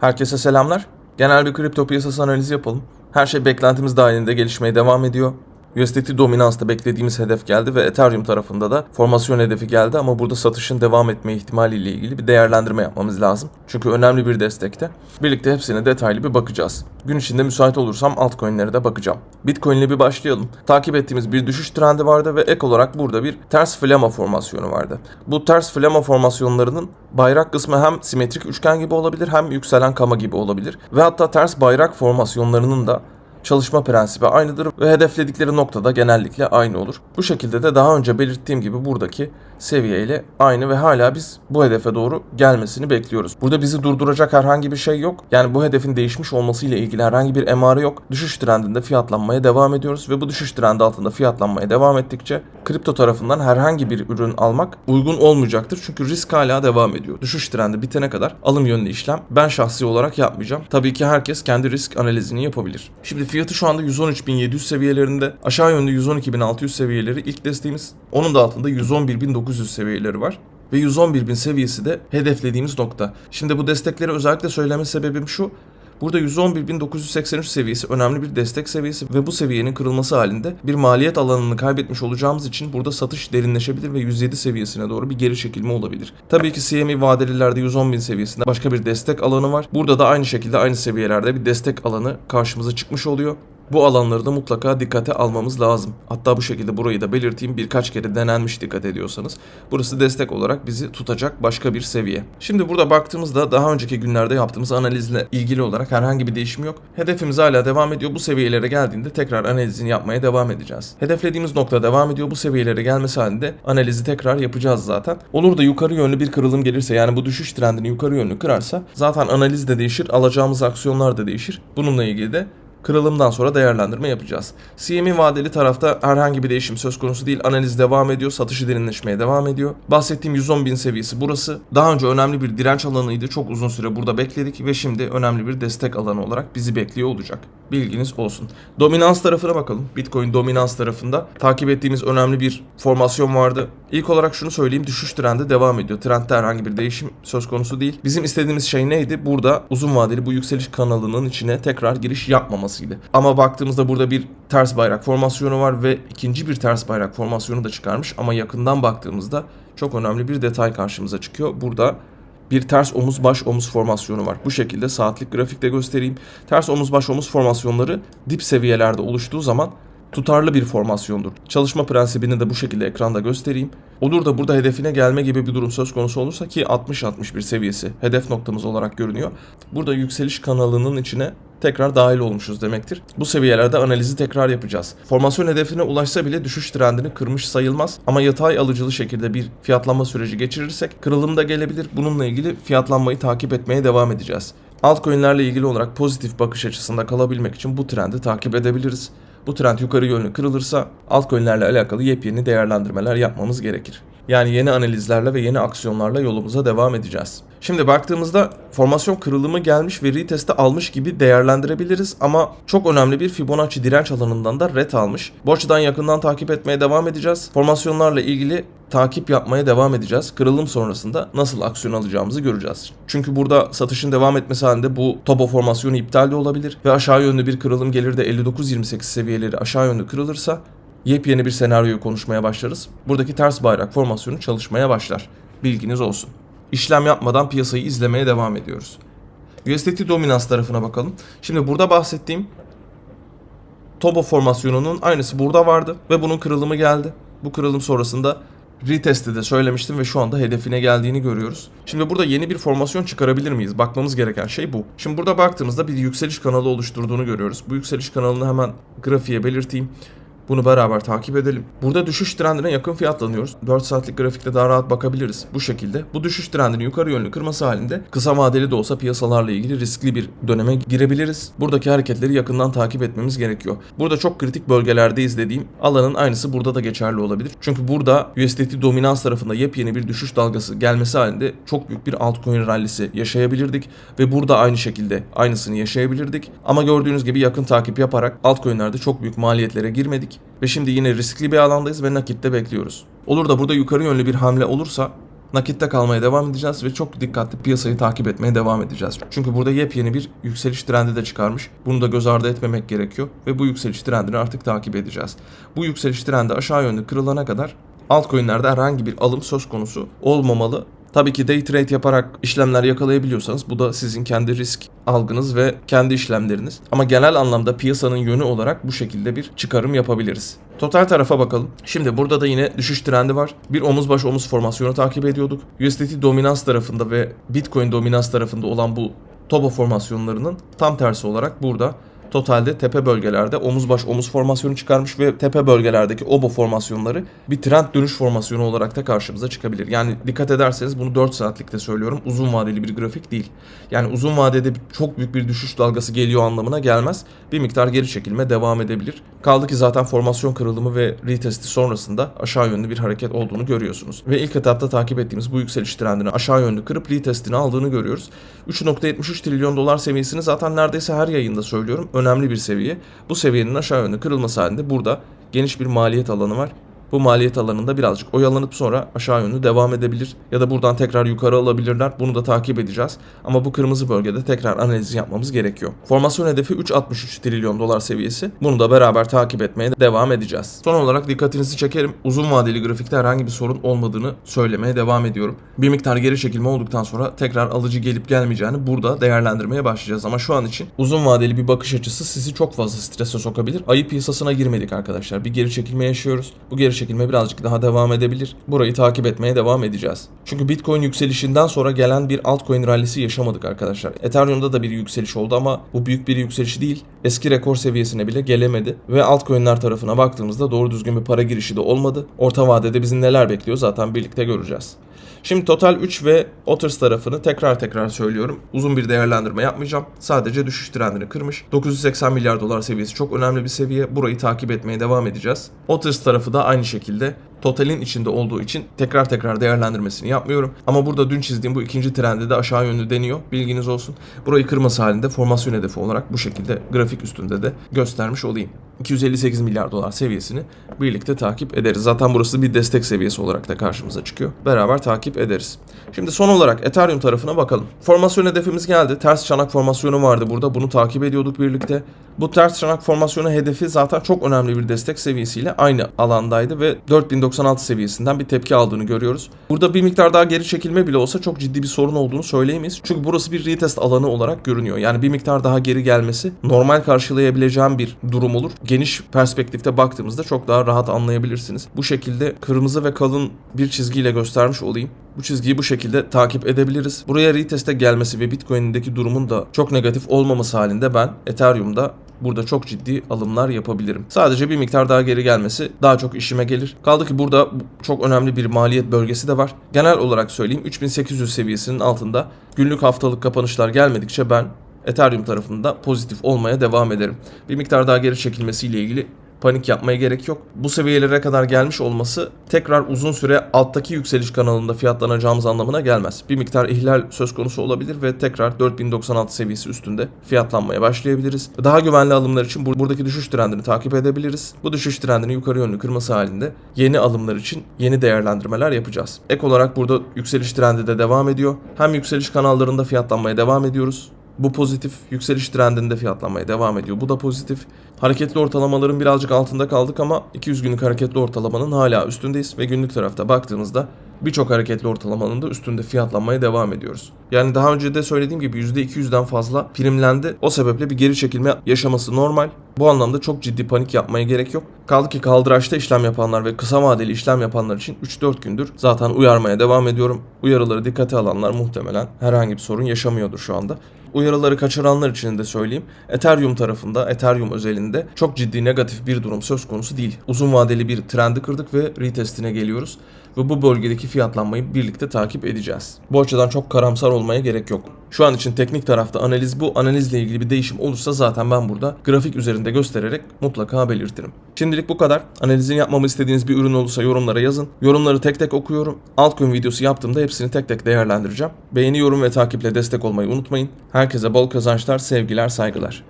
Herkese selamlar. Genel bir kripto piyasası analizi yapalım. Her şey beklentimiz dahilinde gelişmeye devam ediyor. USDT dominansta beklediğimiz hedef geldi ve Ethereum tarafında da formasyon hedefi geldi ama burada satışın devam etme ihtimaliyle ilgili bir değerlendirme yapmamız lazım. Çünkü önemli bir destekte. Birlikte hepsine detaylı bir bakacağız. Gün içinde müsait olursam altcoin'lere de bakacağım. Bitcoin ile bir başlayalım. Takip ettiğimiz bir düşüş trendi vardı ve ek olarak burada bir ters flama formasyonu vardı. Bu ters flama formasyonlarının bayrak kısmı hem simetrik üçgen gibi olabilir hem yükselen kama gibi olabilir. Ve hatta ters bayrak formasyonlarının da çalışma prensibi aynıdır ve hedefledikleri noktada genellikle aynı olur. Bu şekilde de daha önce belirttiğim gibi buradaki seviyeyle aynı ve hala biz bu hedefe doğru gelmesini bekliyoruz. Burada bizi durduracak herhangi bir şey yok. Yani bu hedefin değişmiş olması ile ilgili herhangi bir emare yok. Düşüş trendinde fiyatlanmaya devam ediyoruz ve bu düşüş trendi altında fiyatlanmaya devam ettikçe kripto tarafından herhangi bir ürün almak uygun olmayacaktır. Çünkü risk hala devam ediyor. Düşüş trendi bitene kadar alım yönlü işlem ben şahsi olarak yapmayacağım. Tabii ki herkes kendi risk analizini yapabilir. Şimdi fiyatı şu anda 113.700 seviyelerinde. Aşağı yönlü 112.600 seviyeleri ilk desteğimiz. Onun da altında 111.900 seviyeleri var. Ve 111.000 seviyesi de hedeflediğimiz nokta. Şimdi bu destekleri özellikle söyleme sebebim şu. Burada 111.983 seviyesi önemli bir destek seviyesi ve bu seviyenin kırılması halinde bir maliyet alanını kaybetmiş olacağımız için burada satış derinleşebilir ve 107 seviyesine doğru bir geri çekilme olabilir. Tabii ki CME vadelilerde 110.000 seviyesinde başka bir destek alanı var. Burada da aynı şekilde aynı seviyelerde bir destek alanı karşımıza çıkmış oluyor. Bu alanları da mutlaka dikkate almamız lazım. Hatta bu şekilde burayı da belirteyim birkaç kere denenmiş dikkat ediyorsanız. Burası destek olarak bizi tutacak başka bir seviye. Şimdi burada baktığımızda daha önceki günlerde yaptığımız analizle ilgili olarak herhangi bir değişim yok. Hedefimiz hala devam ediyor. Bu seviyelere geldiğinde tekrar analizini yapmaya devam edeceğiz. Hedeflediğimiz nokta devam ediyor. Bu seviyelere gelmesi halinde analizi tekrar yapacağız zaten. Olur da yukarı yönlü bir kırılım gelirse yani bu düşüş trendini yukarı yönlü kırarsa zaten analiz de değişir, alacağımız aksiyonlar da değişir. Bununla ilgili de Kırılımdan sonra değerlendirme yapacağız. CME vadeli tarafta herhangi bir değişim söz konusu değil. Analiz devam ediyor. Satışı derinleşmeye devam ediyor. Bahsettiğim 110 bin seviyesi burası. Daha önce önemli bir direnç alanıydı. Çok uzun süre burada bekledik ve şimdi önemli bir destek alanı olarak bizi bekliyor olacak. Bilginiz olsun. Dominans tarafına bakalım. Bitcoin dominans tarafında takip ettiğimiz önemli bir formasyon vardı. İlk olarak şunu söyleyeyim. Düşüş trendi devam ediyor. Trendde herhangi bir değişim söz konusu değil. Bizim istediğimiz şey neydi? Burada uzun vadeli bu yükseliş kanalının içine tekrar giriş yapmamasıydı. Ama baktığımızda burada bir ters bayrak formasyonu var ve ikinci bir ters bayrak formasyonu da çıkarmış. Ama yakından baktığımızda çok önemli bir detay karşımıza çıkıyor. Burada bir ters omuz baş omuz formasyonu var. Bu şekilde saatlik grafikte göstereyim. Ters omuz baş omuz formasyonları dip seviyelerde oluştuğu zaman tutarlı bir formasyondur. Çalışma prensibini de bu şekilde ekranda göstereyim. Olur da burada hedefine gelme gibi bir durum söz konusu olursa ki 60-61 seviyesi hedef noktamız olarak görünüyor. Burada yükseliş kanalının içine tekrar dahil olmuşuz demektir. Bu seviyelerde analizi tekrar yapacağız. Formasyon hedefine ulaşsa bile düşüş trendini kırmış sayılmaz ama yatay alıcılı şekilde bir fiyatlanma süreci geçirirsek kırılım da gelebilir. Bununla ilgili fiyatlanmayı takip etmeye devam edeceğiz. Altcoin'lerle ilgili olarak pozitif bakış açısında kalabilmek için bu trendi takip edebiliriz. Bu trend yukarı yönlü kırılırsa altcoin'lerle alakalı yepyeni değerlendirmeler yapmamız gerekir. Yani yeni analizlerle ve yeni aksiyonlarla yolumuza devam edeceğiz. Şimdi baktığımızda formasyon kırılımı gelmiş ve retest'i almış gibi değerlendirebiliriz ama çok önemli bir Fibonacci direnç alanından da ret almış. Bu açıdan yakından takip etmeye devam edeceğiz. Formasyonlarla ilgili takip yapmaya devam edeceğiz. Kırılım sonrasında nasıl aksiyon alacağımızı göreceğiz. Çünkü burada satışın devam etmesi halinde bu topo formasyonu iptal de olabilir ve aşağı yönlü bir kırılım gelir de 59-28 seviyeleri aşağı yönlü kırılırsa yepyeni bir senaryoyu konuşmaya başlarız. Buradaki ters bayrak formasyonu çalışmaya başlar. Bilginiz olsun. İşlem yapmadan piyasayı izlemeye devam ediyoruz. USDT dominans tarafına bakalım. Şimdi burada bahsettiğim Tobo formasyonunun aynısı burada vardı ve bunun kırılımı geldi. Bu kırılım sonrasında retest'i de söylemiştim ve şu anda hedefine geldiğini görüyoruz. Şimdi burada yeni bir formasyon çıkarabilir miyiz? Bakmamız gereken şey bu. Şimdi burada baktığımızda bir yükseliş kanalı oluşturduğunu görüyoruz. Bu yükseliş kanalını hemen grafiğe belirteyim. Bunu beraber takip edelim. Burada düşüş trendine yakın fiyatlanıyoruz. 4 saatlik grafikte daha rahat bakabiliriz. Bu şekilde. Bu düşüş trendini yukarı yönlü kırması halinde kısa vadeli de olsa piyasalarla ilgili riskli bir döneme girebiliriz. Buradaki hareketleri yakından takip etmemiz gerekiyor. Burada çok kritik bölgelerdeyiz dediğim alanın aynısı burada da geçerli olabilir. Çünkü burada USDT dominans tarafında yepyeni bir düşüş dalgası gelmesi halinde çok büyük bir altcoin rallisi yaşayabilirdik ve burada aynı şekilde aynısını yaşayabilirdik. Ama gördüğünüz gibi yakın takip yaparak altcoin'lerde çok büyük maliyetlere girmedik ve şimdi yine riskli bir alandayız ve nakitte bekliyoruz. Olur da burada yukarı yönlü bir hamle olursa nakitte kalmaya devam edeceğiz ve çok dikkatli piyasayı takip etmeye devam edeceğiz. Çünkü burada yepyeni bir yükseliş trendi de çıkarmış. Bunu da göz ardı etmemek gerekiyor ve bu yükseliş trendini artık takip edeceğiz. Bu yükseliş trendi aşağı yönlü kırılana kadar altcoin'lerde herhangi bir alım söz konusu olmamalı. Tabii ki day trade yaparak işlemler yakalayabiliyorsanız bu da sizin kendi risk algınız ve kendi işlemleriniz. Ama genel anlamda piyasanın yönü olarak bu şekilde bir çıkarım yapabiliriz. Total tarafa bakalım. Şimdi burada da yine düşüş trendi var. Bir omuz baş omuz formasyonu takip ediyorduk. USDT dominans tarafında ve Bitcoin dominans tarafında olan bu Toba formasyonlarının tam tersi olarak burada totalde tepe bölgelerde omuz baş omuz formasyonu çıkarmış ve tepe bölgelerdeki obo formasyonları bir trend dönüş formasyonu olarak da karşımıza çıkabilir. Yani dikkat ederseniz bunu 4 saatlikte söylüyorum. Uzun vadeli bir grafik değil. Yani uzun vadede çok büyük bir düşüş dalgası geliyor anlamına gelmez. Bir miktar geri çekilme devam edebilir. Kaldı ki zaten formasyon kırılımı ve retesti sonrasında aşağı yönlü bir hareket olduğunu görüyorsunuz. Ve ilk etapta takip ettiğimiz bu yükseliş trendini aşağı yönlü kırıp retestini aldığını görüyoruz. 3.73 trilyon dolar seviyesini zaten neredeyse her yayında söylüyorum. Önemli bir seviye. Bu seviyenin aşağı yönlü kırılması halinde burada geniş bir maliyet alanı var. Bu maliyet alanında birazcık oyalanıp sonra aşağı yönlü devam edebilir ya da buradan tekrar yukarı alabilirler. Bunu da takip edeceğiz. Ama bu kırmızı bölgede tekrar analiz yapmamız gerekiyor. Formasyon hedefi 3.63 trilyon dolar seviyesi. Bunu da beraber takip etmeye devam edeceğiz. Son olarak dikkatinizi çekerim. Uzun vadeli grafikte herhangi bir sorun olmadığını söylemeye devam ediyorum. Bir miktar geri çekilme olduktan sonra tekrar alıcı gelip gelmeyeceğini burada değerlendirmeye başlayacağız. Ama şu an için uzun vadeli bir bakış açısı sizi çok fazla strese sokabilir. Ayı piyasasına girmedik arkadaşlar. Bir geri çekilme yaşıyoruz. Bu geri çekilme birazcık daha devam edebilir. Burayı takip etmeye devam edeceğiz. Çünkü Bitcoin yükselişinden sonra gelen bir altcoin rallisi yaşamadık arkadaşlar. Ethereum'da da bir yükseliş oldu ama bu büyük bir yükseliş değil. Eski rekor seviyesine bile gelemedi. Ve altcoin'ler tarafına baktığımızda doğru düzgün bir para girişi de olmadı. Orta vadede bizi neler bekliyor zaten birlikte göreceğiz. Şimdi Total 3 ve Otters tarafını tekrar tekrar söylüyorum. Uzun bir değerlendirme yapmayacağım. Sadece düşüş trendini kırmış. 980 milyar dolar seviyesi çok önemli bir seviye. Burayı takip etmeye devam edeceğiz. Otters tarafı da aynı şekilde Total'in içinde olduğu için tekrar tekrar değerlendirmesini yapmıyorum. Ama burada dün çizdiğim bu ikinci trendi de aşağı yönlü deniyor. Bilginiz olsun. Burayı kırması halinde formasyon hedefi olarak bu şekilde grafik üstünde de göstermiş olayım. 258 milyar dolar seviyesini birlikte takip ederiz. Zaten burası bir destek seviyesi olarak da karşımıza çıkıyor. Beraber takip ederiz. Şimdi son olarak Ethereum tarafına bakalım. Formasyon hedefimiz geldi. Ters çanak formasyonu vardı burada. Bunu takip ediyorduk birlikte. Bu ters çanak formasyonu hedefi zaten çok önemli bir destek seviyesiyle aynı alandaydı ve 4096 seviyesinden bir tepki aldığını görüyoruz. Burada bir miktar daha geri çekilme bile olsa çok ciddi bir sorun olduğunu söyleyemeyiz. Çünkü burası bir retest alanı olarak görünüyor. Yani bir miktar daha geri gelmesi normal karşılayabileceğim bir durum olur. Geniş perspektifte baktığımızda çok daha rahat anlayabilirsiniz. Bu şekilde kırmızı ve kalın bir çizgiyle göstermiş olayım. Bu çizgiyi bu şekilde takip edebiliriz. Buraya reteste gelmesi ve Bitcoin'deki durumun da çok negatif olmaması halinde ben Ethereum'da burada çok ciddi alımlar yapabilirim. Sadece bir miktar daha geri gelmesi daha çok işime gelir. Kaldı ki burada çok önemli bir maliyet bölgesi de var. Genel olarak söyleyeyim 3800 seviyesinin altında günlük haftalık kapanışlar gelmedikçe ben Ethereum tarafında pozitif olmaya devam ederim. Bir miktar daha geri çekilmesiyle ilgili panik yapmaya gerek yok. Bu seviyelere kadar gelmiş olması tekrar uzun süre alttaki yükseliş kanalında fiyatlanacağımız anlamına gelmez. Bir miktar ihlal söz konusu olabilir ve tekrar 4096 seviyesi üstünde fiyatlanmaya başlayabiliriz. Daha güvenli alımlar için bur- buradaki düşüş trendini takip edebiliriz. Bu düşüş trendini yukarı yönlü kırması halinde yeni alımlar için yeni değerlendirmeler yapacağız. Ek olarak burada yükseliş trendi de devam ediyor. Hem yükseliş kanallarında fiyatlanmaya devam ediyoruz. Bu pozitif yükseliş trendinde fiyatlanmaya devam ediyor. Bu da pozitif. Hareketli ortalamaların birazcık altında kaldık ama 200 günlük hareketli ortalamanın hala üstündeyiz ve günlük tarafta baktığımızda birçok hareketli ortalamanın da üstünde fiyatlanmaya devam ediyoruz. Yani daha önce de söylediğim gibi %200'den fazla primlendi. O sebeple bir geri çekilme yaşaması normal. Bu anlamda çok ciddi panik yapmaya gerek yok. Kaldı ki kaldıraçta işlem yapanlar ve kısa vadeli işlem yapanlar için 3-4 gündür zaten uyarmaya devam ediyorum. Uyarıları dikkate alanlar muhtemelen herhangi bir sorun yaşamıyordur şu anda. Uyarıları kaçıranlar için de söyleyeyim. Ethereum tarafında, Ethereum özelinde çok ciddi negatif bir durum söz konusu değil. Uzun vadeli bir trendi kırdık ve retestine geliyoruz. Ve bu bölgedeki fiyatlanmayı birlikte takip edeceğiz. Bu açıdan çok karamsar olmaya gerek yok. Şu an için teknik tarafta analiz bu. Analizle ilgili bir değişim olursa zaten ben burada grafik üzerinde göstererek mutlaka belirtirim. Şimdilik bu kadar. Analizini yapmamı istediğiniz bir ürün olursa yorumlara yazın. Yorumları tek tek okuyorum. Altcoin videosu yaptığımda hepsini tek tek değerlendireceğim. Beğeni, yorum ve takiple destek olmayı unutmayın. Herkese bol kazançlar, sevgiler, saygılar.